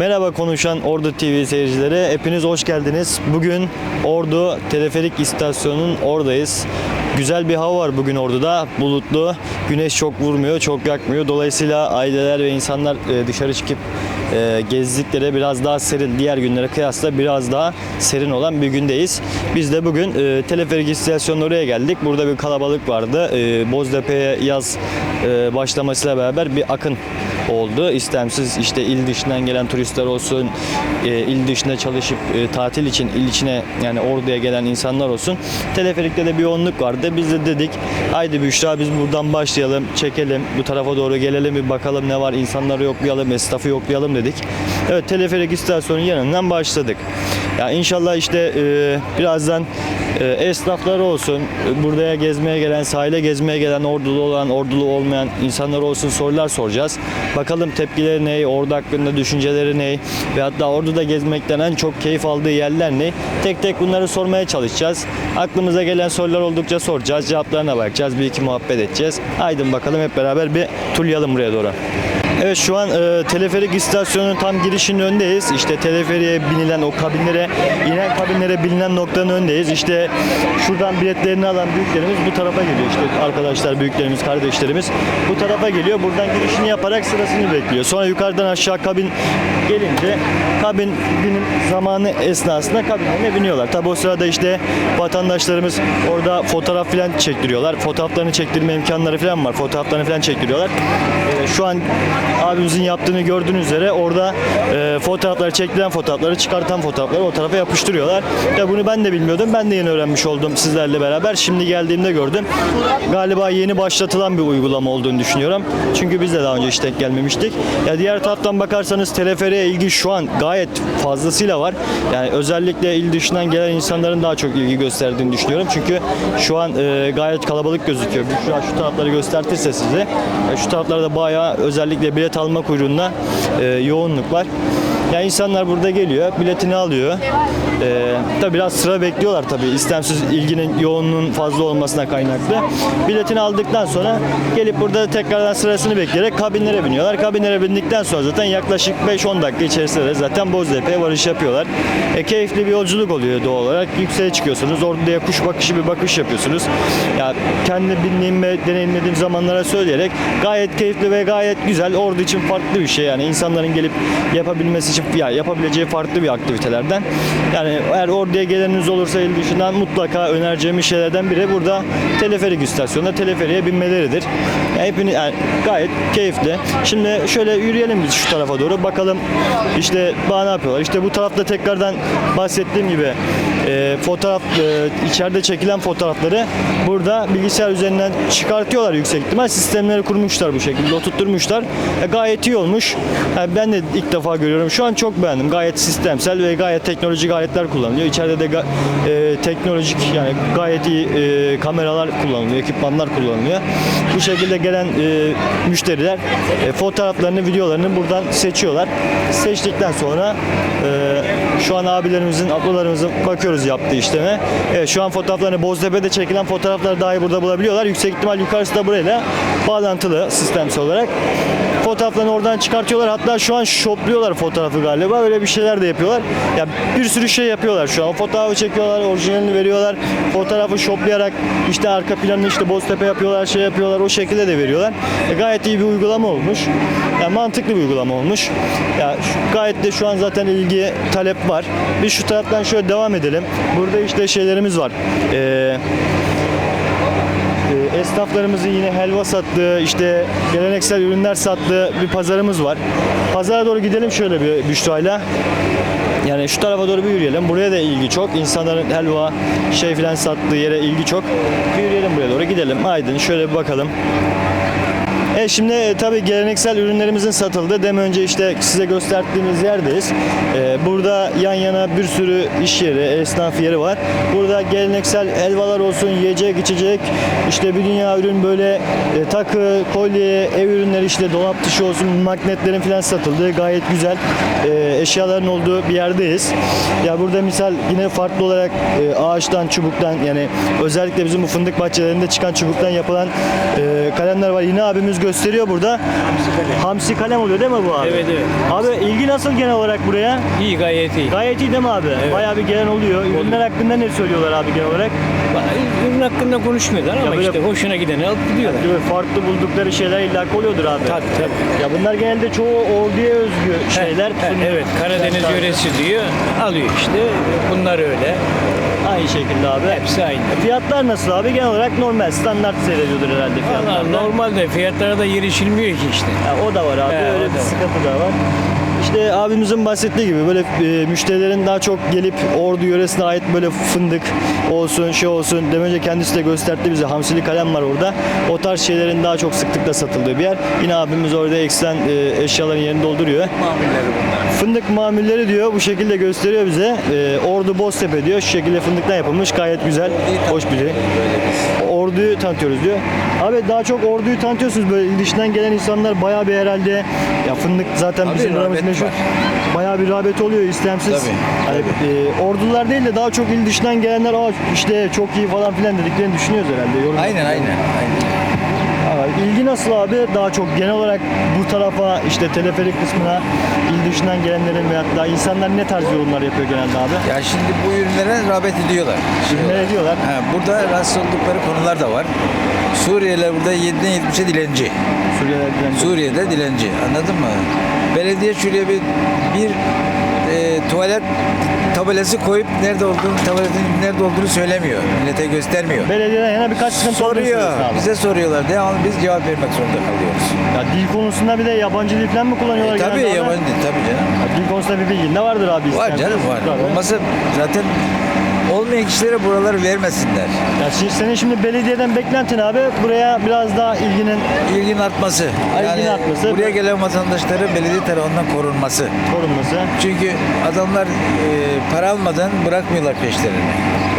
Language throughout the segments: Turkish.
Merhaba konuşan Ordu TV seyircileri. Hepiniz hoş geldiniz. Bugün Ordu Teleferik İstasyonu'nun oradayız. Güzel bir hava var bugün Ordu'da. Bulutlu. Güneş çok vurmuyor, çok yakmıyor. Dolayısıyla aileler ve insanlar e, dışarı çıkıp e, gezdikleri biraz daha serin, diğer günlere kıyasla biraz daha serin olan bir gündeyiz. Biz de bugün e, teleferik istasyonuna oraya geldik. Burada bir kalabalık vardı. Boztepe'ye yaz başlamasıyla beraber bir akın oldu. İstemsiz işte il dışından gelen turistler olsun, e, il dışında çalışıp e, tatil için il içine yani Ordu'ya gelen insanlar olsun. Teleferikte de bir yoğunluk vardı. Biz de dedik haydi Büşra biz buradan başlayalım, çekelim, bu tarafa doğru gelelim bir bakalım ne var, insanları yoklayalım, esnafı yoklayalım dedik. Evet teleferik istasyonun yanından başladık. Ya inşallah işte e, birazdan e, esnaflar olsun, buraya gezmeye gelen, sahile gezmeye gelen, ordulu olan, ordulu olmayan insanlar olsun sorular soracağız. Bakalım tepkileri ne, ordu hakkında düşünceleri ne ve hatta orduda gezmekten en çok keyif aldığı yerler ne? Tek tek bunları sormaya çalışacağız. Aklımıza gelen sorular oldukça soracağız, cevaplarına bakacağız, bir iki muhabbet edeceğiz. Haydi bakalım hep beraber bir tulyalım buraya doğru. Evet şu an e, teleferik istasyonunun tam girişinin önündeyiz. İşte teleferiğe binilen o kabinlere, inen kabinlere bilinen noktanın önündeyiz. İşte şuradan biletlerini alan büyüklerimiz bu tarafa geliyor. İşte arkadaşlar, büyüklerimiz, kardeşlerimiz bu tarafa geliyor. Buradan girişini yaparak sırasını bekliyor. Sonra yukarıdan aşağı kabin gelince kabin binim zamanı esnasında kabinlerine biniyorlar. Tabi o sırada işte vatandaşlarımız orada fotoğraf falan çektiriyorlar. Fotoğraflarını çektirme imkanları falan var. Fotoğraflarını falan çektiriyorlar. Ee, şu an abimizin yaptığını gördüğünüz üzere orada e, fotoğrafları çekilen fotoğrafları çıkartan fotoğrafları o tarafa yapıştırıyorlar. Ya bunu ben de bilmiyordum. Ben de yeni öğrenmiş oldum sizlerle beraber. Şimdi geldiğimde gördüm. Galiba yeni başlatılan bir uygulama olduğunu düşünüyorum. Çünkü biz de daha önce hiç denk gelmemiştik. Ya diğer taraftan bakarsanız teleferiğe ilgi şu an gayet fazlasıyla var. Yani özellikle il dışından gelen insanların daha çok ilgi gösterdiğini düşünüyorum. Çünkü şu an e, gayet kalabalık gözüküyor. Şu şu tarafları göstertirse size. e, şu taraflarda bayağı özellikle bilet alma kuyruğunda e, yoğunluk var. Yani insanlar burada geliyor, biletini alıyor. Ee, tabii biraz sıra bekliyorlar tabii. İstemsiz ilginin yoğunluğun fazla olmasına kaynaklı. Biletini aldıktan sonra gelip burada tekrardan sırasını bekleyerek kabinlere biniyorlar. Kabinlere bindikten sonra zaten yaklaşık 5-10 dakika içerisinde de zaten Boztepe'ye varış yapıyorlar. E, keyifli bir yolculuk oluyor doğal olarak. Yükseğe çıkıyorsunuz. Orduya kuş bakışı bir bakış yapıyorsunuz. Ya kendi bindiğim ve deneyimlediğim zamanlara söyleyerek gayet keyifli ve gayet güzel. Ordu için farklı bir şey yani insanların gelip yapabilmesi için ya yapabileceği farklı bir aktivitelerden. Yani eğer orduya geleniniz olursa il dışından mutlaka önereceğim şeylerden biri burada teleferik istasyonunda teleferiğe binmeleridir. Yani hepini yani gayet keyifli. Şimdi şöyle yürüyelim biz şu tarafa doğru bakalım işte bana ne yapıyorlar. İşte bu tarafta tekrardan bahsettiğim gibi e, fotoğraf e, içeride çekilen fotoğrafları burada bilgisayar üzerinden çıkartıyorlar yüksek ihtimal. Sistemleri kurmuşlar bu şekilde oturtturmuşlar. E, gayet iyi olmuş. Yani ben de ilk defa görüyorum. Şu an çok beğendim. Gayet sistemsel ve gayet teknolojik aletler kullanılıyor. İçeride de e, teknolojik yani gayet iyi e, kameralar kullanılıyor, ekipmanlar kullanılıyor. Bu şekilde gelen e, müşteriler e, fotoğraflarını, videolarını buradan seçiyorlar. Seçtikten sonra e, şu an abilerimizin, ablalarımızın bakıyoruz yaptığı işleme. Evet, şu an fotoğraflarını Boztepe'de çekilen fotoğrafları dahi burada bulabiliyorlar. Yüksek ihtimal yukarısı da burayla bağlantılı sistemsel olarak. Fotoğraflarını oradan çıkartıyorlar. Hatta şu an şopluyorlar fotoğrafı galiba. Öyle bir şeyler de yapıyorlar. Ya bir sürü şey yapıyorlar şu an. Fotoğrafı çekiyorlar, orijinalini veriyorlar. Fotoğrafı şoplayarak işte arka planını işte Boztepe yapıyorlar, şey yapıyorlar. O şekilde de veriyorlar. E, gayet iyi bir uygulama olmuş. Yani mantıklı bir uygulama olmuş. Ya şu- gayet de şu an zaten ilgi, talep var. Biz şu taraftan şöyle devam edelim. Burada işte şeylerimiz var. Eee esnaflarımızın yine helva sattığı, işte geleneksel ürünler sattığı bir pazarımız var. Pazara doğru gidelim şöyle bir Büşra'yla. Yani şu tarafa doğru bir yürüyelim. Buraya da ilgi çok. İnsanların helva, şey filan sattığı yere ilgi çok. Bir yürüyelim buraya doğru gidelim. Aydın şöyle bir bakalım. E şimdi e, tabii geleneksel ürünlerimizin satıldığı dem önce işte size gösterdiğimiz yerdeyiz. E, burada yan yana bir sürü iş yeri, esnaf yeri var. Burada geleneksel helvalar olsun, yiyecek, içecek, işte bir dünya ürün böyle e, takı, kolye, ev ürünleri işte dolap dışı olsun, magnetlerin falan satıldığı gayet güzel e, eşyaların olduğu bir yerdeyiz. Ya burada misal yine farklı olarak e, ağaçtan, çubuktan yani özellikle bizim bu fındık bahçelerinde çıkan çubuktan yapılan e, kalemler var. Yine abimiz biraz gösteriyor burada. Hamsi kalem oluyor değil mi bu abi? Evet, evet. Abi ilgi nasıl genel olarak buraya? İyi gayet iyi. Gayet iyi değil mi abi? Bayağı bir gelen oluyor. Ürünler hakkında ne söylüyorlar abi genel olarak? Ürün hakkında konuşmuyorlar ama böyle- işte hoşuna gideni alıp gidiyorlar. Böyle farklı buldukları şeyler illaki oluyordur abi. Tabii tabii. Ya bunlar genelde çoğu orduya özgü şeyler. He, he, evet Karadeniz yöresi diyor. Alıyor işte. Bunlar öyle. Aynı şekilde abi. Hepsi aynı. Fiyatlar nasıl abi? Genel olarak normal, standart seyrediyordur herhalde Valla fiyatlar. normalde fiyatlara da girişilmiyor ki işte. Ya o da var abi. He, Öyle bir sıkıntı da var. İşte abimizin bahsettiği gibi böyle e, müşterilerin daha çok gelip Ordu yöresine ait böyle fındık olsun, şey olsun. Demin önce kendisi de gösterdi bize. Hamsili kalem var orada. O tarz şeylerin daha çok sıklıkla satıldığı bir yer. Yine abimiz orada eksilen e, eşyaların yerini dolduruyor. Fındık mamulleri diyor bu şekilde gösteriyor bize. Ee, Ordu Boztepe diyor. Şu şekilde fındıktan yapılmış. Gayet güzel. Hoş bir şey. Orduyu tanıtıyoruz diyor. Abi daha çok orduyu tanıtıyorsunuz. Böyle dışından gelen insanlar bayağı bir herhalde ya fındık zaten Tabii, bizim rağbet meşhur. var. Bayağı bir rağbet oluyor istemsiz. Tabii, Hani, e, ordular değil de daha çok il dışından gelenler Aa, işte çok iyi falan filan dediklerini düşünüyoruz herhalde. Yorum Aynen aynen. aynen. İlgi nasıl abi? Daha çok genel olarak bu tarafa işte teleferik kısmına il dışından gelenlerin veyahut da insanlar ne tarz yorumlar yapıyor genelde abi? Ya şimdi bu ürünlere rağbet ediyorlar. Şey Ne olarak. diyorlar? Ha, burada rahatsız oldukları konular da var. Suriyeliler burada 7'den 70'e dilenci. Suriyelilerden. Suriye'de dilenci. Anladın mı? Belediye şuraya bir, bir e, tuvalet tabelası koyup nerede olduğunu, tuvaletin nerede olduğunu söylemiyor. Millete göstermiyor. Belediyeden yana birkaç sıkıntı olduğunu Soruyor. abi. Bize soruyorlar. Devamlı biz cevap vermek zorunda kalıyoruz. Ya dil konusunda bir de yabancı dil falan mı kullanıyorlar E, tabii genelde yabancı dil tabii canım. Ya dil konusunda bir bilgin de vardır abi. Var canım var. Olmasa zaten olmayan kişilere buraları vermesinler. Ya şimdi, senin şimdi belediyeden beklentin abi buraya biraz daha ilginin İlginin artması. Yani artması. Buraya gelen vatandaşların belediye tarafından korunması. korunması. Çünkü adamlar e, para almadan bırakmıyorlar peşlerini.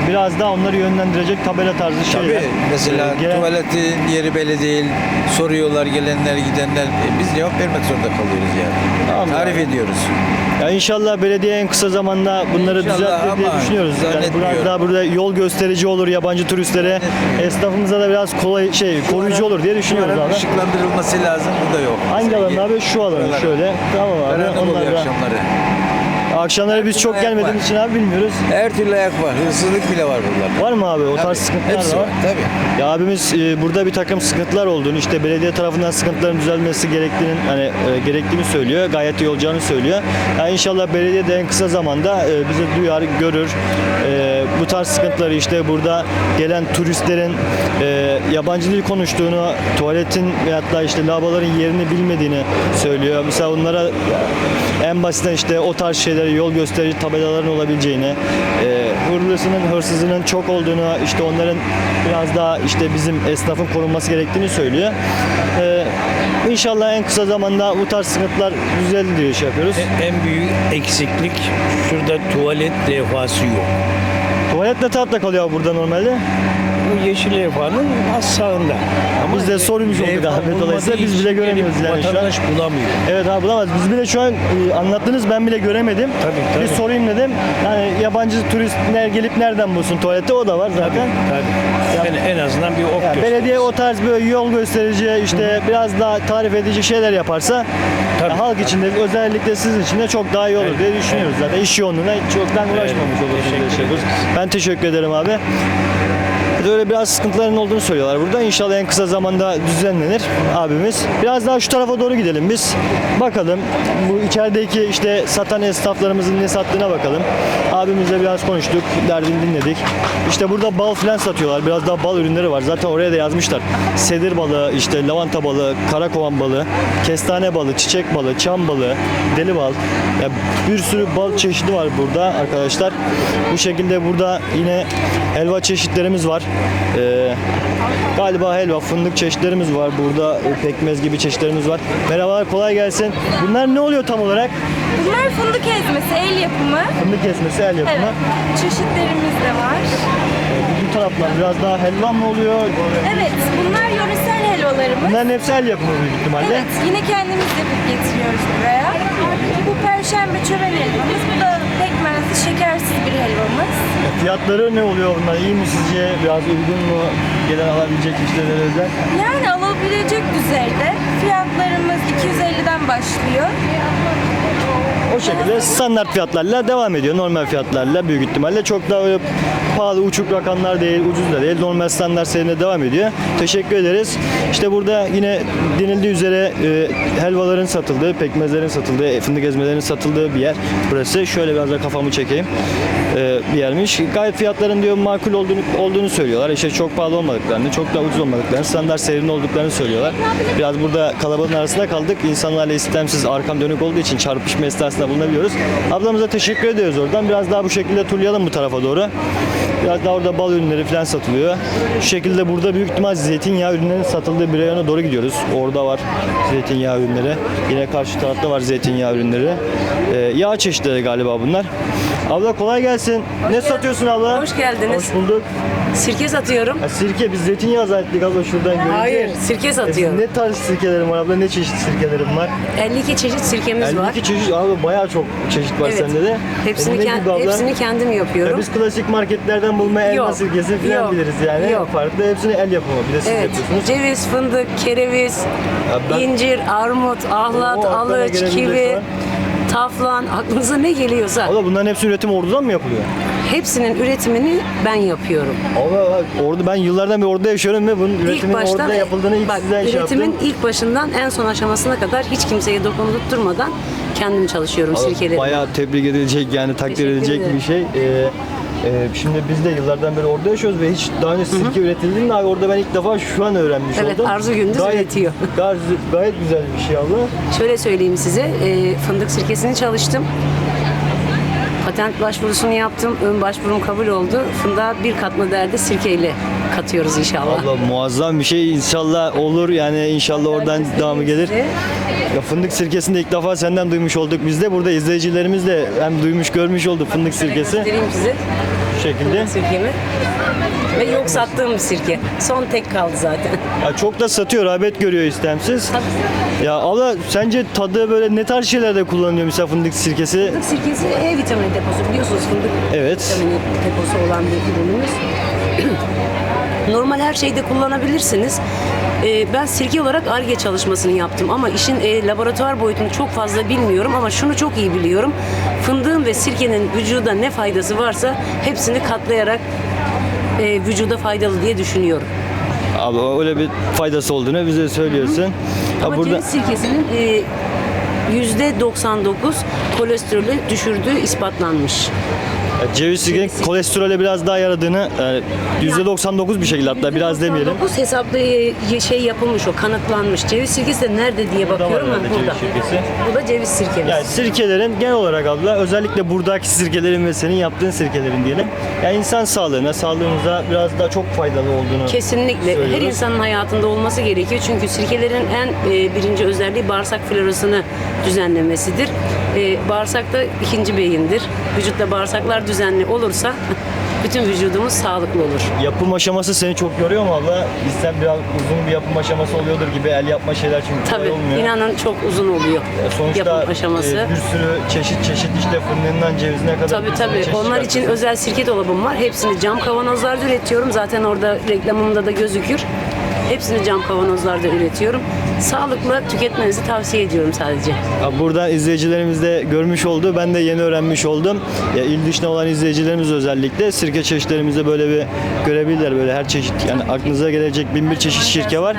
Biraz daha onları yönlendirecek tabela tarzı şeyler. Tabii mesela Ee, gelen- tuvaletin yeri belli değil. Soruyorlar gelenler gidenler. E, biz cevap vermek zorunda kalıyoruz yani. Tamam Tarif ediyoruz. Ya inşallah belediye en kısa zamanda bunları İnşallah düzeltir diye düşünüyoruz. Yani biraz daha burada yol gösterici olur yabancı turistlere. Esnafımıza da biraz kolay şey koruyucu olur diye düşünüyoruz abi. ışıklandırılması lazım. Bu da yok. Hangi alan abi? Şu Buralar. şöyle. Tamam abi. Onlar akşamları. Akşamları biz çok gelmediğimiz var. için abi bilmiyoruz. Her türlü ayak var. Hırsızlık bile var burada. Var mı abi? O tarz Tabii, sıkıntılar Hepsi var. var. Tabii. Ya abimiz e, burada bir takım sıkıntılar olduğunu, işte belediye tarafından sıkıntıların düzelmesi gerektiğini hani e, gerektiğini söylüyor. Gayet iyi olacağını söylüyor. Yani inşallah belediye de en kısa zamanda e, bizi duyar, görür. E, bu tarz sıkıntıları işte burada gelen turistlerin e, yabancı dil konuştuğunu, tuvaletin veyahut da işte lavaboların yerini bilmediğini söylüyor. Mesela onlara en basitten işte o tarz şeyleri yol gösterici tabelaların olabileceğini, e, hırlısının, hırsızının çok olduğunu, işte onların biraz daha işte bizim esnafın korunması gerektiğini söylüyor. E, inşallah en kısa zamanda bu tarz sıkıntılar düzelir diye şey yapıyoruz. E- En büyük eksiklik şurada tuvalet levhası yok. Tuvalet ne tarafta kalıyor burada normalde? Bu yeşil levhanın az sağında. Ama Biz de sormuş olduk abi. Dolayısıyla biz bile göremiyoruz yani şu an. Vatandaş bulamıyor. Evet abi bulamaz. Biz bile şu an e, anlattınız ben bile göremedim. Tabii, tabii. Bir sorayım dedim. Yani yabancı turistler gelip nereden bulsun tuvaleti o da var zaten. Tabii. Yani en azından bir ok gösterisi. belediye o tarz böyle yol gösterici işte biraz daha tarif edici şeyler yaparsa Tabii, ya halk için de özellikle sizin için de çok daha iyi olur diye düşünüyoruz zaten. İş yoğunluğuna çoktan uğraşmamış diye teşekkür düşünüyoruz. Ben teşekkür ederim abi. Bir de Öyle biraz sıkıntıların olduğunu söylüyorlar burada. İnşallah en kısa zamanda düzenlenir abimiz. Biraz daha şu tarafa doğru gidelim biz. Bakalım bu içerideki işte satan esnaflarımızın ne sattığına bakalım. Abimizle biraz konuştuk, derdini dinledik. İşte burada bal falan satıyorlar. Biraz daha bal ürünleri var. Zaten oraya da yazmışlar. Sedir balı, işte lavanta balı, karakovan balı, kestane balı, çiçek balı, çam balı, deli bal. Ya bir sürü bal çeşidi var burada arkadaşlar. Bu şekilde burada yine helva çeşitlerimiz var. Ee, galiba helva, fındık çeşitlerimiz var. Burada e, pekmez gibi çeşitlerimiz var. Merhabalar, kolay gelsin. Bunlar ne oluyor tam olarak? Bunlar fındık ezmesi, el yapımı. Fındık kesmesi, el yapımı. Evet, çeşitlerimiz de var. Bu taraflar biraz daha helva mı oluyor? Evet, bunlar yöresel helvalarımız. Bunların hepsi el yapımı büyük ihtimalle. Evet, yine kendimiz yapıp getiriyoruz buraya. Bu perşembe çömen helvamız. Bu da pekmezli, şekersiz bir helvamız. Fiyatları ne oluyor bunlar? İyi mi sizce? Biraz uygun mu? Gelen alabilecek müşterilere özel. Yani alabilecek düzeyde. Fiyatlarımız 250'den başlıyor. Şekilde standart fiyatlarla devam ediyor. Normal fiyatlarla büyük ihtimalle. Çok daha öyle pahalı uçuk rakamlar değil, ucuz da değil. Normal standart seyrine devam ediyor. Teşekkür ederiz. İşte burada yine denildiği üzere e, helvaların satıldığı, pekmezlerin satıldığı, e, fındık ezmelerinin satıldığı bir yer. Burası. Şöyle biraz da kafamı çekeyim. E, bir yermiş. Gayet fiyatların diyor makul olduğunu olduğunu söylüyorlar. İşte çok pahalı olmadıklarını, çok da ucuz olmadıklarını, standart seyrinde olduklarını söylüyorlar. Biraz burada kalabalığın arasında kaldık. İnsanlarla istemsiz arkam dönük olduğu için çarpışma esnasında bulunabiliyoruz. Ablamıza teşekkür ediyoruz oradan. Biraz daha bu şekilde turlayalım bu tarafa doğru. Biraz daha orada bal ürünleri falan satılıyor. Şu şekilde burada büyük ihtimal zeytinyağı ürünlerinin satıldığı bir reyona doğru gidiyoruz. Orada var zeytinyağı ürünleri. Yine karşı tarafta var zeytinyağı ürünleri. Ee, yağ çeşitleri galiba bunlar. Abla kolay gelsin. ne satıyorsun abla? Hoş geldiniz. Hoş bulduk. Sirke satıyorum. Ha, sirke biz zeytinyağı zannettik abla şuradan görünce. Hayır, sirke E, satıyorum. Ne tarz sirkelerim var abla? Ne çeşit sirkelerim var? 52 çeşit sirkemiz var. 52 çeşit abi bayağı çok çeşit var Evet. sende de. Hepsini, E, kend- abla? hepsini kendim Ya yapıyorum. biz klasik marketlerden bulma elma Yok, sirkesi falan yok, biliriz yani. yok. Farklı hepsini el yapımı. Bir de siz Evet. yapıyorsunuz. Ceviz, fındık, kereviz, Ya ben- incir, armut, ahlat, aklına alıç, kivi, var. Taflan, aklınıza ne geliyorsa Abla bunların hepsi üretim ordudan mı yapılıyor? hepsinin üretimini ben yapıyorum. Abla bak, orada ben yıllardan beri orada yaşıyorum ve bunun üretimin baştan orada yapıldığını ilk bak, sizden şey üretimin ilk başından en son aşamasına kadar hiç kimseye dokundurtmadan kendim çalışıyorum Abla, sirkeleri. Bayağı tebrik edilecek yani takdir Teşekkür edilecek ederim. bir şey. Ee, e, şimdi biz de yıllardan beri orada yaşıyoruz ve hiç daha önce sirke üretildiğini de orada ben ilk defa şu an öğrenmiş Evet, oldum. Arzu Gündüz üretiyor. Gayet, gayet güzel bir şey abla. Şöyle söyleyeyim size, e, fındık sirkesini çalıştım. Patent başvurusunu yaptım, ön başvurum kabul oldu. Fındığa bir katma değerde sirkeyle katıyoruz inşallah. Allah muazzam bir şey inşallah olur yani inşallah oradan devamı gelir. Ya fındık sirkesini de ilk defa senden duymuş olduk biz de. Burada izleyicilerimiz de hem duymuş görmüş oldu fındık sirkesi. Göstereyim size Bu şekilde. sirkemi. Ve yok sattığım bir sirke. Son tek kaldı zaten. Ya çok da satıyor, rağbet görüyor istemsiz. Ya abla sence tadı böyle ne tarz şeylerde kullanılıyor mesela fındık sirkesi? Fındık sirkesi E vitamini deposu biliyorsunuz fındık Evet. vitamini deposu olan bir ürünümüz. Normal her şeyde kullanabilirsiniz. Ee, ben sirke olarak ARGE çalışmasını yaptım ama işin e, laboratuvar boyutunu çok fazla bilmiyorum ama şunu çok iyi biliyorum. Fındığın ve sirkenin vücuda ne faydası varsa hepsini katlayarak e, vücuda faydalı diye düşünüyorum. Abi öyle bir faydası olduğunu bize söylüyorsun. Ya Ama burada ceviz sirkesinin e, %99 kolesterolü düşürdüğü ispatlanmış. Ceviz sirkenin kolesterole biraz daha yaradığını yani %99 bir şekilde hatta biraz demeyelim. 99 hesaplı şey yapılmış o kanıtlanmış. Ceviz sirkesi de nerede diye Burada var bakıyorum herhalde ama burada. ceviz sirkesi. Bu da ceviz sirkemiz. Yani sirkelerin genel olarak abla özellikle buradaki sirkelerin ve senin yaptığın sirkelerin diyelim. Yani insan sağlığına, sağlığımıza biraz daha çok faydalı olduğunu Kesinlikle. Her söylüyoruz. insanın hayatında olması gerekiyor. Çünkü sirkelerin en e, birinci özelliği bağırsak florasını düzenlemesidir. E, bağırsak da ikinci beyindir. Vücutta bağırsaklar düzenli olursa bütün vücudumuz sağlıklı olur. Yapım aşaması seni çok yoruyor mu abla? Bizden biraz uzun bir yapım aşaması oluyordur gibi el yapma şeyler çünkü kolay Tabii olmuyor. inanın çok uzun oluyor E, Sonuçta yapım aşaması. e, bir sürü çeşit çeşit işte fındığından cevizine kadar. Tabii tabii. Onlar için özel sirke dolabım var. Hepsini cam kavanozlarda üretiyorum. Zaten orada reklamımda da gözükür. Hepsini cam kavanozlarda üretiyorum. Sağlıklı tüketmenizi tavsiye ediyorum sadece. Ya Buradan izleyicilerimiz de görmüş oldu. Ben de yeni öğrenmiş oldum. Ya il dışına olan izleyicilerimiz özellikle sirke çeşitlerimizde böyle bir görebilirler böyle her çeşit yani aklınıza gelecek bin bir çeşit şirke var.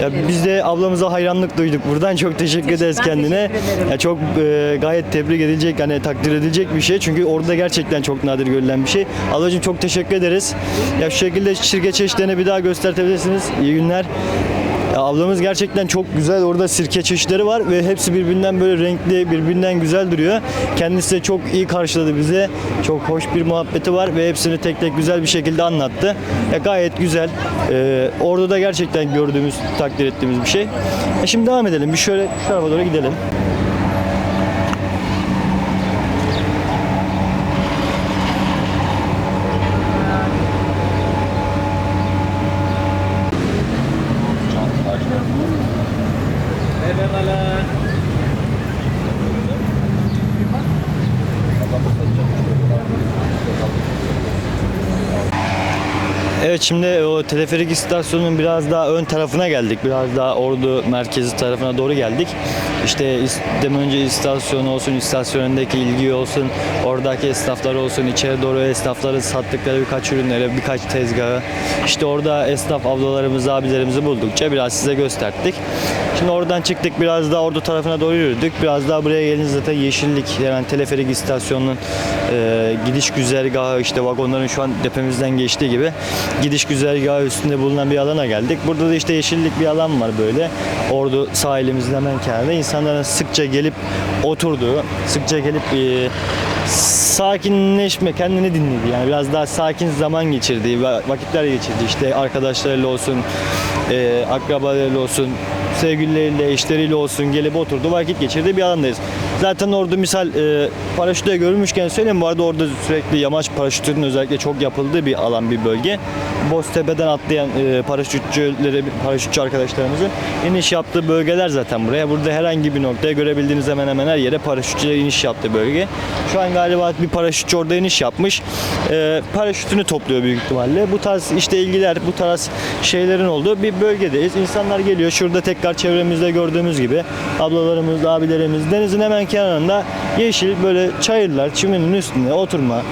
Ya biz de ablamıza hayranlık duyduk buradan. Çok teşekkür ederiz kendine. teşekkür. Ya çok e, gayet tebrik edilecek, hani takdir edilecek bir şey. Çünkü orada gerçekten çok nadir görülen bir şey. Ablacığım çok teşekkür ederiz. Ya şu şekilde şirke çeşitlerini bir daha göstertebilirsiniz. İyi günler. Ya ablamız gerçekten çok güzel orada sirke çeşitleri var ve hepsi birbirinden böyle renkli, birbirinden güzel duruyor. Kendisi de çok iyi karşıladı bizi. Çok hoş bir muhabbeti var ve hepsini tek tek güzel bir şekilde anlattı. Ya gayet güzel. Ee, orada da gerçekten gördüğümüz, takdir ettiğimiz bir şey. E şimdi devam edelim. Bir şöyle şu tarafa doğru gidelim. Şimdi o teleferik istasyonunun biraz daha ön tarafına geldik. Biraz daha Ordu merkezi tarafına doğru geldik. İşte demin önce istasyon olsun, istasyonundaki ilgi olsun, oradaki esnaflar olsun, içeri doğru esnafların sattıkları birkaç ürünleri, birkaç tezgahı. İşte orada esnaf ablalarımızı, abilerimizi buldukça biraz size gösterdik. Şimdi oradan çıktık biraz daha Ordu tarafına doğru yürüdük. Biraz daha buraya gelince zaten yeşillik yani teleferik istasyonunun e, gidiş güzergahı işte vagonların şu an tepemizden geçtiği gibi gidiş güzergahı üstünde bulunan bir alana geldik. Burada da işte yeşillik bir alan var böyle. Ordu sahilimizin hemen kenarında insanların sıkça gelip oturduğu, sıkça gelip e, sakinleşme, kendini dinledi. Yani biraz daha sakin zaman geçirdiği, va- vakitler geçirdiği işte arkadaşlarıyla olsun, e, akrabalarıyla olsun, sevgilileriyle, eşleriyle olsun gelip oturdu vakit geçirdiği bir alandayız. Zaten orada misal e, paraşütle görmüşken söyleyeyim bu arada orada sürekli yamaç paraşütünün özellikle çok yapıldığı bir alan bir bölge. Boztepe'den atlayan e, paraşütçülere, paraşütçü arkadaşlarımızın iniş yaptığı bölgeler zaten buraya. Burada herhangi bir noktaya görebildiğiniz hemen hemen her yere paraşütçüler iniş yaptığı bölge. Şu an galiba bir paraşütçü orada iniş yapmış. E, paraşütünü topluyor büyük ihtimalle. Bu tarz işte ilgiler, bu tarz şeylerin olduğu bir bölgedeyiz. İnsanlar geliyor. Şurada tekrar çevremizde gördüğümüz gibi ablalarımız, abilerimiz denizin hemen kenarında yeşil böyle çayırlar, çimenin üstünde oturma.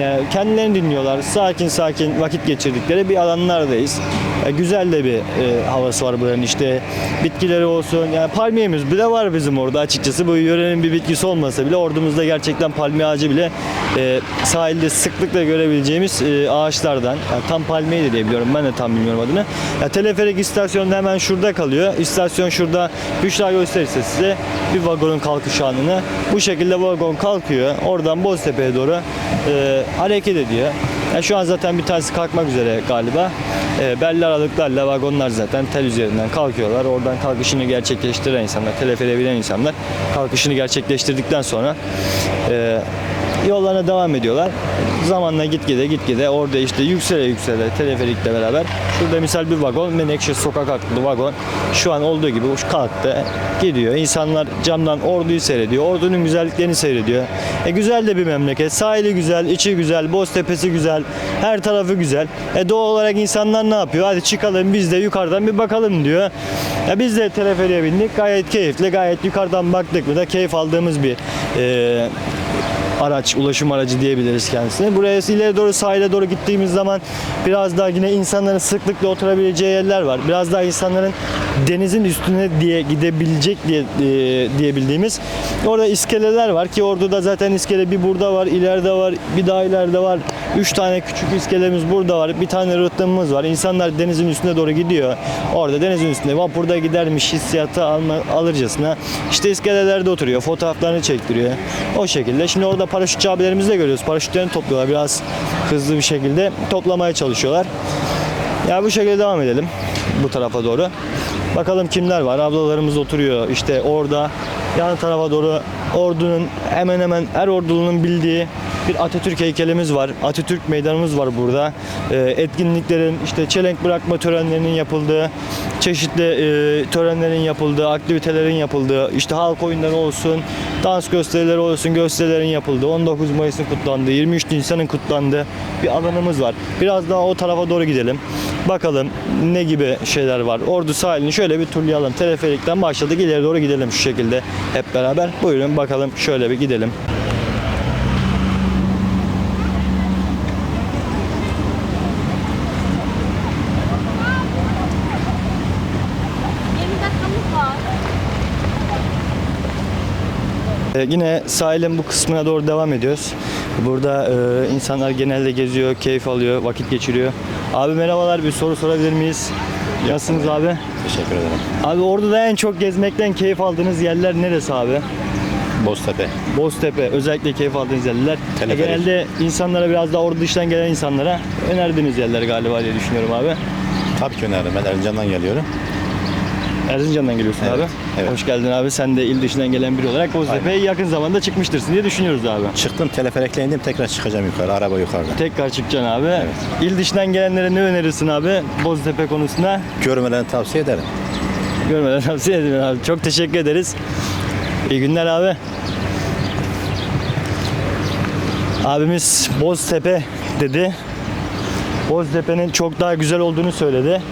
Yani kendilerini dinliyorlar. Sakin sakin vakit geçirdikleri bir alanlardayız. E, güzel de bir e, havası var buranın işte. Bitkileri olsun. Yani palmiyemiz bile var bizim orada açıkçası. Bu yörenin bir bitkisi olmasa bile ordumuzda gerçekten palmiye ağacı bile e, sahilde sıklıkla görebileceğimiz e, ağaçlardan. Yani tam palmiye de diye biliyorum. Ben de tam bilmiyorum adını. Ya, teleferik istasyonu hemen şurada kalıyor. İstasyon şurada. Büşra gösterirse size bir vagonun kalkış anını. Bu şekilde vagon kalkıyor. Oradan Boztepe'ye doğru e, hareket ediyor. Ya şu an zaten bir tanesi kalkmak üzere galiba. E, belli aralıklarla vagonlar zaten tel üzerinden kalkıyorlar. Oradan kalkışını gerçekleştiren insanlar, teleferiğe binen insanlar kalkışını gerçekleştirdikten sonra e, yollarına devam ediyorlar. Zamanla gitgide gitgide orada işte yüksele yüksele teleferikle beraber şurada misal bir vagon Menekşe sokak aklı vagon şu an olduğu gibi kalktı gidiyor. İnsanlar camdan orduyu seyrediyor. Ordunun güzelliklerini seyrediyor. E güzel de bir memleket. Sahili güzel, içi güzel, Boztepe'si güzel. Her tarafı güzel. E doğal olarak insanlar ne yapıyor? Hadi çıkalım biz de yukarıdan bir bakalım diyor. Ya biz de teleferiğe bindik. Gayet keyifli, gayet yukarıdan baktık mı da keyif aldığımız bir e, araç, ulaşım aracı diyebiliriz kendisine. Buraya ileri doğru sahile doğru gittiğimiz zaman biraz daha yine insanların sıklıkla oturabileceği yerler var. Biraz daha insanların denizin üstüne diye gidebilecek diye e, diyebildiğimiz orada iskeleler var ki orada da zaten iskele bir burada var, ileride var, bir daha ileride var. Üç tane küçük iskelemiz burada var. Bir tane rıhtımımız var. İnsanlar denizin üstüne doğru gidiyor. Orada denizin üstünde vapurda gidermiş hissiyatı alma, alırcasına işte iskelelerde oturuyor. Fotoğraflarını çektiriyor. O şekilde. Şimdi orada paraşütçü abilerimizi de görüyoruz. Paraşütlerini topluyorlar. Biraz hızlı bir şekilde toplamaya çalışıyorlar. Ya bu şekilde devam edelim bu tarafa doğru. Bakalım kimler var. Ablalarımız oturuyor işte orada. Yan tarafa doğru ordunun hemen hemen her ordulunun bildiği bir Atatürk heykelimiz var. Atatürk meydanımız var burada. Ee, etkinliklerin işte çelenk bırakma törenlerinin yapıldığı, çeşitli e, törenlerin yapıldığı, aktivitelerin yapıldığı, işte halk oyunları olsun, dans gösterileri olsun, gösterilerin yapıldığı, 19 Mayıs'ın kutlandığı, 23 Nisan'ın kutlandığı bir alanımız var. Biraz daha o tarafa doğru gidelim. Bakalım ne gibi şeyler var. Ordu sahilini şöyle bir turlayalım. Teleferikten başladık. ileri doğru gidelim şu şekilde hep beraber. Buyurun bakalım şöyle bir gidelim. Ee, yine sahilin bu kısmına doğru devam ediyoruz. Burada e, insanlar genelde geziyor, keyif alıyor, vakit geçiriyor. Abi merhabalar, bir soru sorabilir miyiz? Nasılsınız abi? Teşekkür ederim. Abi orada en çok gezmekten keyif aldığınız yerler neresi abi? Boztepe. Boztepe, özellikle keyif aldığınız yerler. E, genelde insanlara biraz da ordu dıştan gelen insanlara önerdiğiniz yerler galiba diye düşünüyorum abi. Tabii ki öneririm. Ben Erzincan'dan geliyorum. Erzincan'dan geliyorsun Evet, abi. evet. Hoş geldin abi. Sen de il dışından gelen biri olarak Boztepe'ye yakın zamanda çıkmıştırsın diye düşünüyoruz abi. Çıktım teleferikle indim tekrar çıkacağım yukarı. Araba yukarıda. Tekrar çıkacaksın abi. İl dışından gelenlere ne önerirsin abi Boztepe konusunda? Görmelerini tavsiye ederim. Görmeden tavsiye ederim abi. Çok teşekkür ederiz. İyi günler abi. Abimiz Boztepe dedi. Boztepe'nin çok daha güzel olduğunu söyledi.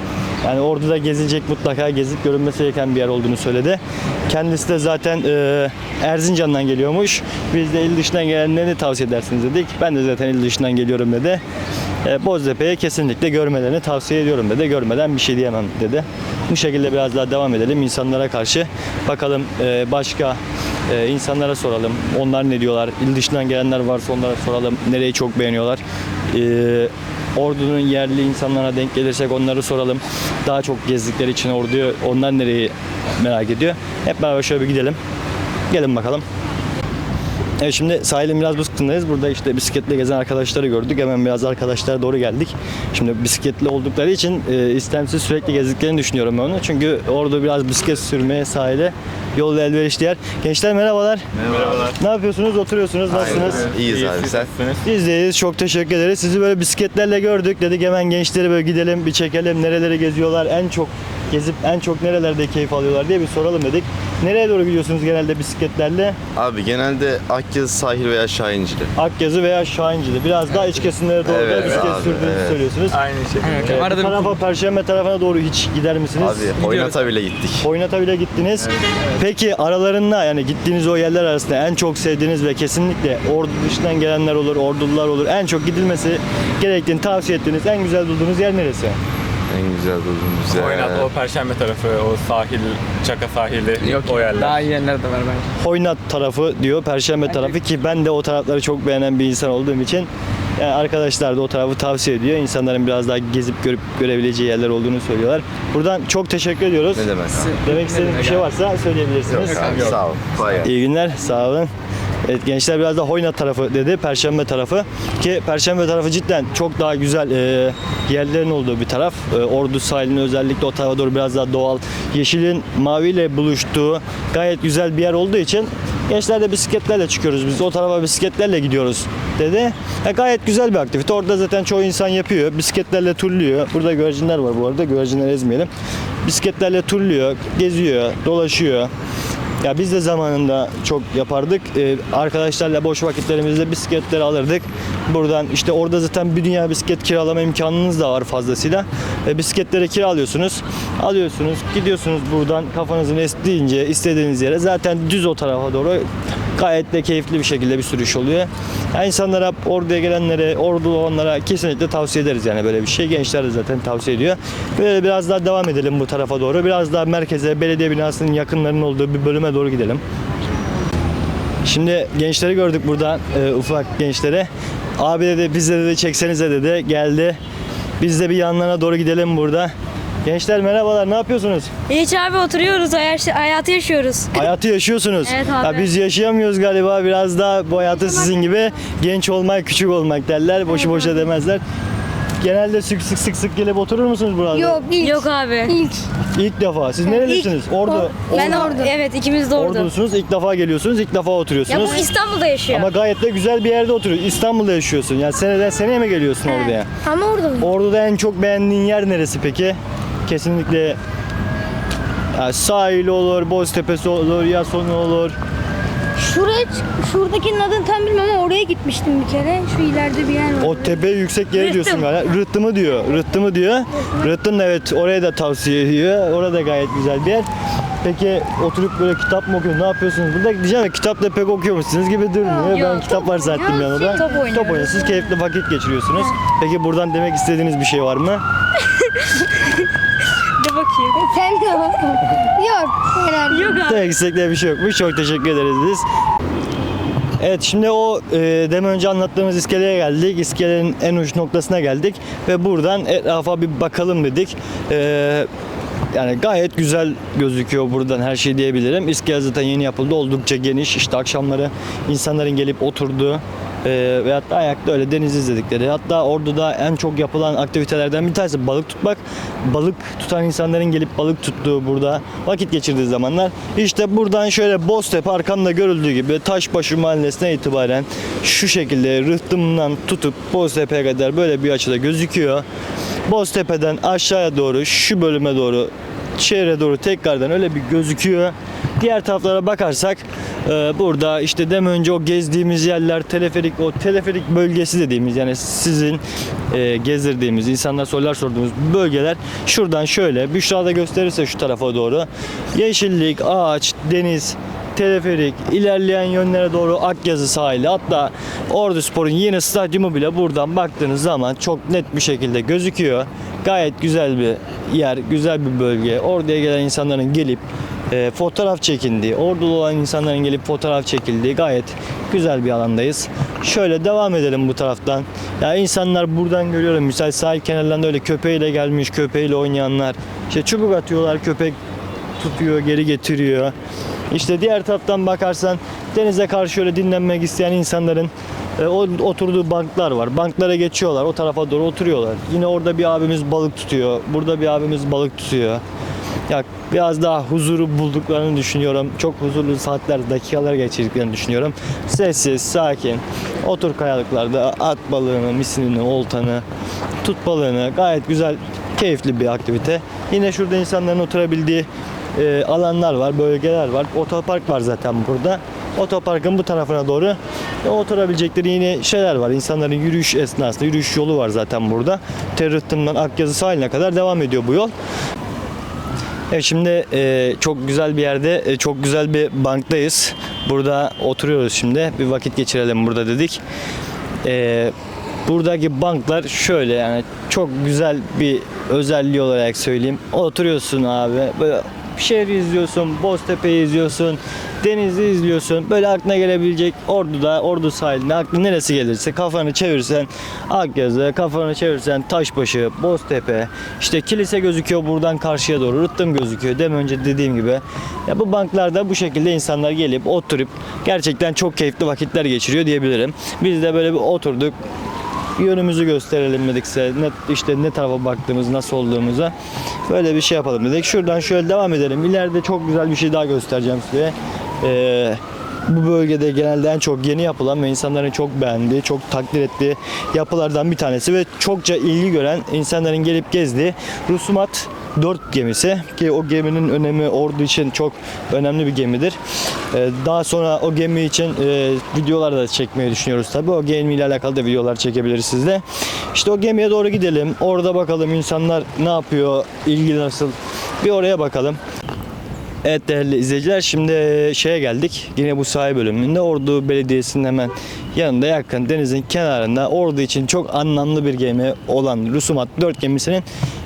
Yani Ordu'da gezilecek mutlaka gezip görünmesi gereken bir yer olduğunu söyledi. Kendisi de zaten e, Erzincan'dan geliyormuş. Biz de il dışından gelenlerini tavsiye edersiniz dedik. Ben de zaten il dışından geliyorum dedi. E, Boztepe'yi kesinlikle görmelerini tavsiye ediyorum dedi. Görmeden bir şey diyemem dedi. Bu şekilde biraz daha devam edelim insanlara karşı. Bakalım e, başka e, insanlara soralım. Onlar ne diyorlar? İl dışından gelenler varsa onlara soralım. Nereyi çok beğeniyorlar? E, Ordu'nun yerli insanlara denk gelirsek onları soralım. Daha çok gezdikleri için Ordu'yu onlar nereyi merak ediyor. Hep beraber şöyle bir gidelim. Gelin bakalım. Evet şimdi sahilin biraz bıskındayız. Burada işte bisikletle gezen arkadaşları gördük. Hemen biraz arkadaşlara doğru geldik. Şimdi bisikletli oldukları için e, istemsiz sürekli gezdiklerini düşünüyorum ben onu. Çünkü orada biraz bisiklet sürmeye sahile yol elverişli yer. Gençler merhabalar. Merhabalar. Ne yapıyorsunuz? Oturuyorsunuz. Nasılsınız? İyiyiz abi sen. Biz de iyiyiz. Çok teşekkür ederiz. Sizi böyle bisikletlerle gördük. Dedik hemen gençleri böyle gidelim bir çekelim. Nereleri geziyorlar? En çok gezip en çok nerelerde keyif alıyorlar diye bir soralım dedik. Nereye doğru gidiyorsunuz genelde bisikletlerle? Abi genelde Akyazı sahil veya Şahincili. Akyazı veya Şahincili. Biraz daha iç kesimlere doğru da Evet bisiklet abi, sürdüğünüzü evet. söylüyorsunuz. Aynı şekilde. Ee, bu tarafa Perşembe tarafına doğru hiç gider misiniz? Abi oynata bile gittik. Oynata bile gittiniz. Peki aralarında yani gittiğiniz o yerler arasında en çok sevdiğiniz ve kesinlikle ordu dışından gelenler olur, ordulular olur. En çok gidilmesi gerektiğini tavsiye ettiğiniz en güzel bulduğunuz yer neresi? En güzel bulduğumuz yer. Oynat o perşembe tarafı, o sahil, Çaka sahili, Yok, o yerler. Daha iyi yerler de var bence. Hoynat tarafı diyor, Perşembe tarafı ki ben de o tarafları çok beğenen bir insan olduğum için yani arkadaşlar da o tarafı tavsiye ediyor. İnsanların biraz daha gezip görüp görebileceği yerler olduğunu söylüyorlar. Buradan çok teşekkür ediyoruz. Ne demek abi? Demek istediğiniz bir şey varsa söyleyebilirsiniz. Yok abi sağ ol. Gelsin. İyi günler, sağ olun. Evet gençler biraz da Hoynat tarafı dedi, Perşembe tarafı. Ki Perşembe tarafı cidden çok daha güzel e, yerlerin olduğu bir taraf. E, Ordu sahilinin özellikle o tarafa doğru biraz daha doğal. Yeşilin maviyle buluştuğu gayet güzel bir yer olduğu için gençler de bisikletlerle çıkıyoruz biz. O tarafa bisikletlerle gidiyoruz dedi. E, gayet güzel bir aktivite. Orada zaten çoğu insan yapıyor. Bisikletlerle turluyor. Burada güvercinler var bu arada. Güvercinleri ezmeyelim. Bisikletlerle turluyor, geziyor, dolaşıyor. Ya biz de zamanında çok yapardık. Ee, arkadaşlarla boş vakitlerimizde bisikletleri alırdık. Buradan işte orada zaten bir dünya bisiklet kiralama imkanınız da var fazlasıyla. E, bisikletleri kiralıyorsunuz. Alıyorsunuz, gidiyorsunuz buradan kafanızın estiğince istediğiniz yere. Zaten düz o tarafa doğru gayet de keyifli bir şekilde bir sürüş oluyor. Yani insanlara, orduya gelenlere, ordulu olanlara kesinlikle tavsiye ederiz yani böyle bir şey. Gençler de zaten tavsiye ediyor. Böyle biraz daha devam edelim bu tarafa doğru. Biraz daha merkeze, belediye binasının yakınlarının olduğu bir bölüme doğru gidelim. Şimdi gençleri gördük burada, e, ufak gençleri. Abi dedi, biz de dedi çeksenize dedi, geldi. Biz de bir yanlarına doğru gidelim burada. Gençler merhabalar, ne yapıyorsunuz? Hiç abi oturuyoruz, hayatı yaşıyoruz. Hayatı yaşıyorsunuz. Evet abi. Ya biz yaşayamıyoruz galiba. Biraz daha bu hayatı sizin gibi genç olmak, küçük olmak derler. Boşu boşa demezler. Genelde sık sık sık sık gelip oturur musunuz burada? Yok ilk. Yok abi. İlk. İlk defa. Siz nerelisiniz? Ordu. Ben ordu. Evet ikimiz de ordu. Ordulusunuz. İlk defa geliyorsunuz. ilk defa Ya oturuyorsunuz. bu İstanbul'da yaşıyor. Ama gayet de güzel bir yerde oturuyorsun. İstanbul'da yaşıyorsun. Yani seneden seneye mi geliyorsun oraya? Ama orada mı? Ordu'da en çok beğendiğin yer neresi peki? Kesinlikle ya sahil olur, Boztepe'si olur, Yason olur. Şuraya, çık- şuradakinin adını tam bilmem ama oraya gitmiştim bir kere. Şu ileride bir yer var. O tepe yüksek yere diyorsun galiba. Rıhtımı diyor. Rıhtımı diyor. Rıhtım da evet oraya da tavsiye ediyor. Orada gayet güzel bir yer. Peki oturup böyle kitap mı okuyorsunuz? Ne yapıyorsunuz? Burada diyeceğim ya kitap da pek okuyormuşsunuz gibi durmuyor. ben kitap var zannettim yanında. top oynuyoruz. Top oynuyorsunuz. Keyifli vakit geçiriyorsunuz. Peki buradan demek istediğiniz bir şey var mı? Bakayım. Sen de. Yok herhalde. Yok abi. İstedikleri bir şey yokmuş. Çok teşekkür ederiz biz. Evet şimdi o e, deme önce anlattığımız iskeleye geldik. İskelenin en uç noktasına geldik ve buradan etrafa bir bakalım dedik. E, yani gayet güzel gözüküyor buradan her şey diyebilirim. İskele zaten yeni yapıldı. Oldukça geniş. İşte akşamları insanların gelip oturduğu e, ve hatta ayakta öyle deniz izledikleri. Hatta Ordu'da en çok yapılan aktivitelerden bir tanesi balık tutmak. Balık tutan insanların gelip balık tuttuğu burada vakit geçirdiği zamanlar. İşte buradan şöyle Boztepe arkamda görüldüğü gibi Taşbaşı mahallesine itibaren şu şekilde rıhtımından tutup Boztepe'ye kadar böyle bir açıda gözüküyor. Boztepe'den aşağıya doğru şu bölüme doğru şehre doğru tekrardan öyle bir gözüküyor. Diğer taraflara bakarsak burada işte dem önce o gezdiğimiz yerler teleferik o teleferik bölgesi dediğimiz yani sizin e, gezdirdiğimiz insanlar sorular sorduğumuz bölgeler şuradan şöyle Büşra da gösterirse şu tarafa doğru yeşillik, ağaç, deniz, teleferik, ilerleyen yönlere doğru Akyazı sahili hatta Ordu Spor'un yeni stadyumu bile buradan baktığınız zaman çok net bir şekilde gözüküyor. Gayet güzel bir yer, güzel bir bölge. Orduya gelen insanların gelip e, fotoğraf çekindiği, ordulu olan insanların gelip fotoğraf çekildiği gayet güzel bir alandayız. Şöyle devam edelim bu taraftan. Ya insanlar buradan görüyorum. Misal sahil kenarlarında öyle köpeğiyle gelmiş, köpeğiyle oynayanlar. İşte çubuk atıyorlar, köpek tutuyor, geri getiriyor. İşte diğer taraftan bakarsan denize karşı öyle dinlenmek isteyen insanların e, o oturduğu banklar var. Banklara geçiyorlar. O tarafa doğru oturuyorlar. Yine orada bir abimiz balık tutuyor. Burada bir abimiz balık tutuyor. Ya biraz daha huzuru bulduklarını düşünüyorum. Çok huzurlu saatler, dakikalar geçirdiklerini düşünüyorum. Sessiz, sakin. Otur kayalıklarda at balığını, misinini, oltanı, tut balığını. Gayet güzel, keyifli bir aktivite. Yine şurada insanların oturabildiği e, alanlar var, bölgeler var. Otopark var zaten burada. Otoparkın bu tarafına doğru e, oturabilecekleri yine şeyler var. İnsanların yürüyüş esnasında yürüyüş yolu var zaten burada. Terrortım'dan Akyazı sahiline kadar devam ediyor bu yol. Evet şimdi e, çok güzel bir yerde, e, çok güzel bir banktayız. Burada oturuyoruz şimdi. Bir vakit geçirelim burada dedik. E, buradaki banklar şöyle yani çok güzel bir özelliği olarak söyleyeyim. Oturuyorsun abi böyle şehri izliyorsun, Boztepe'yi izliyorsun, denizi izliyorsun. Böyle aklına gelebilecek Ordu'da, Ordu sahilinde aklına neresi gelirse kafanı çevirsen Akyazı, kafanı çevirsen Taşbaşı, Boztepe, işte kilise gözüküyor buradan karşıya doğru, Rıttım gözüküyor. Dem önce dediğim gibi. Ya bu banklarda bu şekilde insanlar gelip oturup gerçekten çok keyifli vakitler geçiriyor diyebilirim. Biz de böyle bir oturduk, yönümüzü gösterelim dedikse ne, işte ne tarafa baktığımız nasıl olduğumuza böyle bir şey yapalım dedik. Şuradan şöyle devam edelim. İleride çok güzel bir şey daha göstereceğim size. Ee, bu bölgede genelde en çok yeni yapılan ve insanların çok beğendiği, çok takdir ettiği yapılardan bir tanesi ve çokça ilgi gören insanların gelip gezdiği Rusumat 4 gemisi ki o geminin önemi ordu için çok önemli bir gemidir. Ee, Daha sonra o gemi için e, videolar da çekmeyi düşünüyoruz tabii. O gemiyle alakalı da videolar çekebiliriz sizle. İşte o gemiye doğru gidelim. Orada bakalım insanlar ne yapıyor, ilgi nasıl. Bir oraya bakalım. Evet değerli izleyiciler şimdi şeye geldik. Yine bu sahil bölümünde Ordu Belediyesi'nin hemen yanında yakın denizin kenarında Ordu için çok anlamlı bir gemi olan Rusumat 4 gemisinin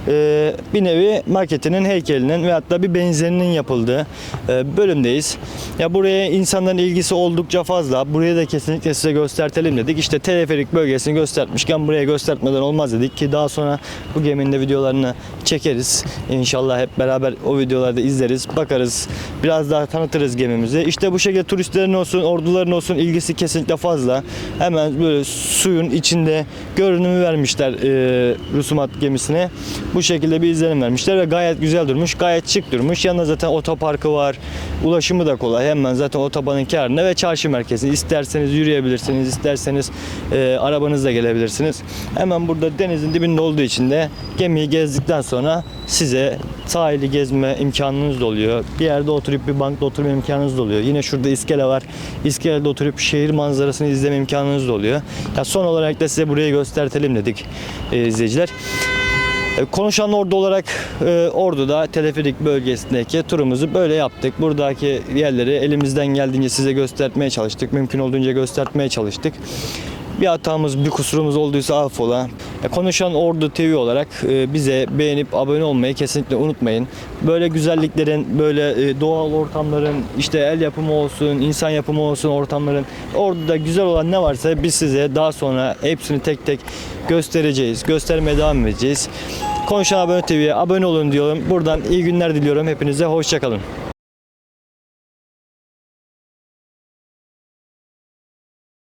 e, bir nevi maketinin heykelinin ve hatta bir benzerinin yapıldığı e, bölümdeyiz. Ya buraya insanların ilgisi oldukça fazla. Buraya da kesinlikle size göstertelim dedik. İşte teleferik bölgesini göstermişken buraya göstermeden olmaz dedik ki daha sonra bu geminin de videolarını çekeriz. İnşallah hep beraber o videolarda izleriz, bakarız. Biraz daha tanıtırız gemimizi. İşte bu şekilde turistlerin olsun, orduların olsun ilgisi kesinlikle fazla. Hemen böyle suyun içinde görünümü vermişler e, Rusumat gemisine. Bu şekilde bir izlenim vermişler ve gayet güzel durmuş, gayet şık durmuş. Yanında zaten otoparkı var. Ulaşımı da kolay. Hemen zaten otobanın kenarında ve çarşı merkezi. İsterseniz yürüyebilirsiniz, isterseniz e, arabanızla gelebilirsiniz. Hemen burada denizin dibinde olduğu için de gemiyi gezdikten sonra size sahili gezme imkanınız da oluyor. Bir yerde oturup bir bankta oturma imkanınız da oluyor. Yine şurada iskele var. İskelede oturup şehir manzarasını izleme imkanınız da oluyor. Ya son olarak da size burayı göstertelim dedik e, izleyiciler. E, Konuşan Ordu olarak e, Ordu'da teleferik bölgesindeki turumuzu böyle yaptık. Buradaki yerleri elimizden geldiğince size göstermeye çalıştık. Mümkün olduğunca göstermeye çalıştık. Bir hatamız, bir kusurumuz olduysa affola. E, Konuşan Ordu TV olarak e, bize beğenip abone olmayı kesinlikle unutmayın. Böyle güzelliklerin, böyle e, doğal ortamların, işte el yapımı olsun, insan yapımı olsun ortamların Ordu'da güzel olan ne varsa biz size daha sonra hepsini tek tek göstereceğiz. Göstermeye devam edeceğiz. Konuşan Abone TV'ye abone olun diyorum. Buradan iyi günler diliyorum. Hepinize hoşçakalın.